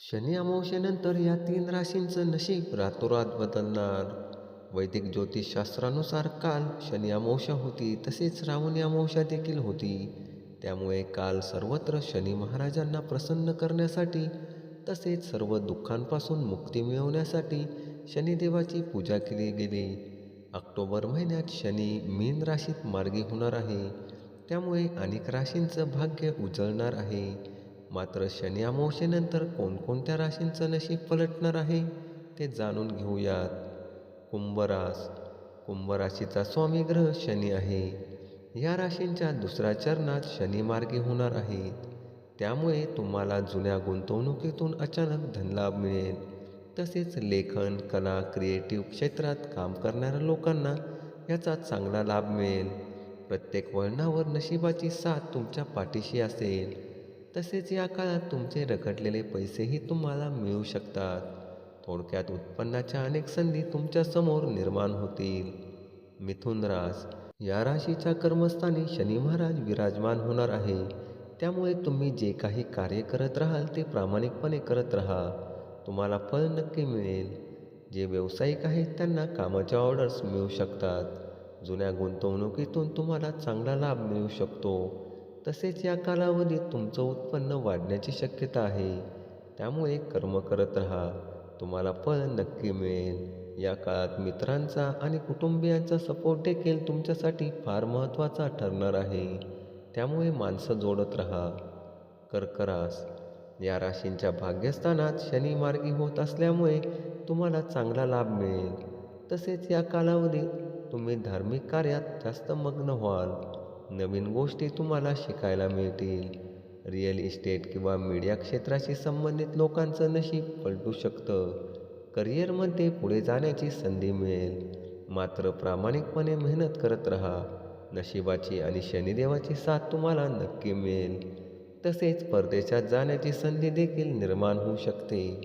शनी अमावस्येनंतर या तीन राशींचं नशीब रातोरात बदलणार. वैदिक ज्योतिषशास्त्रानुसार काल शनी अमावस्या होती तसेच श्रावणी अमावस्या देखील होती. त्यामुळे काल सर्वत्र शनी महाराजांना प्रसन्न करण्यासाठी तसेच सर्व दुःखांपासून मुक्ती मिळवण्यासाठी शनिदेवाची पूजा केली गेली. ऑक्टोबर महिन्यात शनी मीन राशीत मार्गी होणार आहे. त्यामुळे अनेक राशींचं भाग्य उजळणार आहे. मात्र शनी अमावशेनंतर कोणकोणत्या राशींचं नशीब पलटणार आहे ते जाणून घेऊयात. कुंभरास. कुंभराशीचा स्वामी ग्रह शनी आहे. या राशींच्या दुसऱ्या चरणात शनी मार्गी होणार आहेत त्यामुळे तुम्हाला जुन्या गुंतवणुकीतून अचानक धनलाभ मिळेल. तसेच लेखन कला क्रिएटिव्ह क्षेत्रात काम करणाऱ्या लोकांना याचा चांगला लाभ मिळेल. प्रत्येक वळणावर नशिबाची साथ तुमच्या पाठीशी असेल. तसेच या काळात तुमचे रखडलेले पैसेही तुम्हाला मिळू शकतात. थोडक्यात उत्पन्नाच्या अनेक संधी तुमच्यासमोर निर्माण होतील. मिथुन रास या राशीच्या कर्मस्थानी शनी महाराज विराजमान होणार आहे. त्यामुळे तुम्ही जे काही कार्य करत राहाल ते प्रामाणिकपणे करत राहा. तुम्हाला फळ नक्की मिळेल. जे व्यावसायिक आहेत त्यांना कामाच्या ऑर्डर्स मिळू शकतात. जुन्या गुंतवणुकीतून तुम्हाला चांगला लाभ मिळू शकतो. तसेच या कालावधीत तुमचं उत्पन्न वाढण्याची शक्यता आहे. त्यामुळे कर्म करत राहा. तुम्हाला फळ नक्की मिळेल. या काळात मित्रांचा आणि कुटुंबियांचा सपोर्ट देखील तुमच्यासाठी फार महत्त्वाचा ठरणार आहे. त्यामुळे माणसं जोडत राहा. कर्करास या राशींच्या भाग्यस्थानात शनी मार्गी होत असल्यामुळे तुम्हाला चांगला लाभ मिळेल. तसेच या कालावधीत तुम्ही धार्मिक कार्यात जास्त मग्न व्हाल. नवीन गोष्टी तुम्हाला शिकायला मिळतील. रिअल इस्टेट किंवा मीडिया क्षेत्राशी संबंधित लोकांचं नशीब पलटू शकतं. करिअरमध्ये पुढे जाण्याची संधी मिळेल. मात्र प्रामाणिकपणे मेहनत करत राहा. नशिबाची आणि शनिदेवाची साथ तुम्हाला नक्की मिळेल. तसेच परदेशात जाण्याची संधी देखील निर्माण होऊ शकते.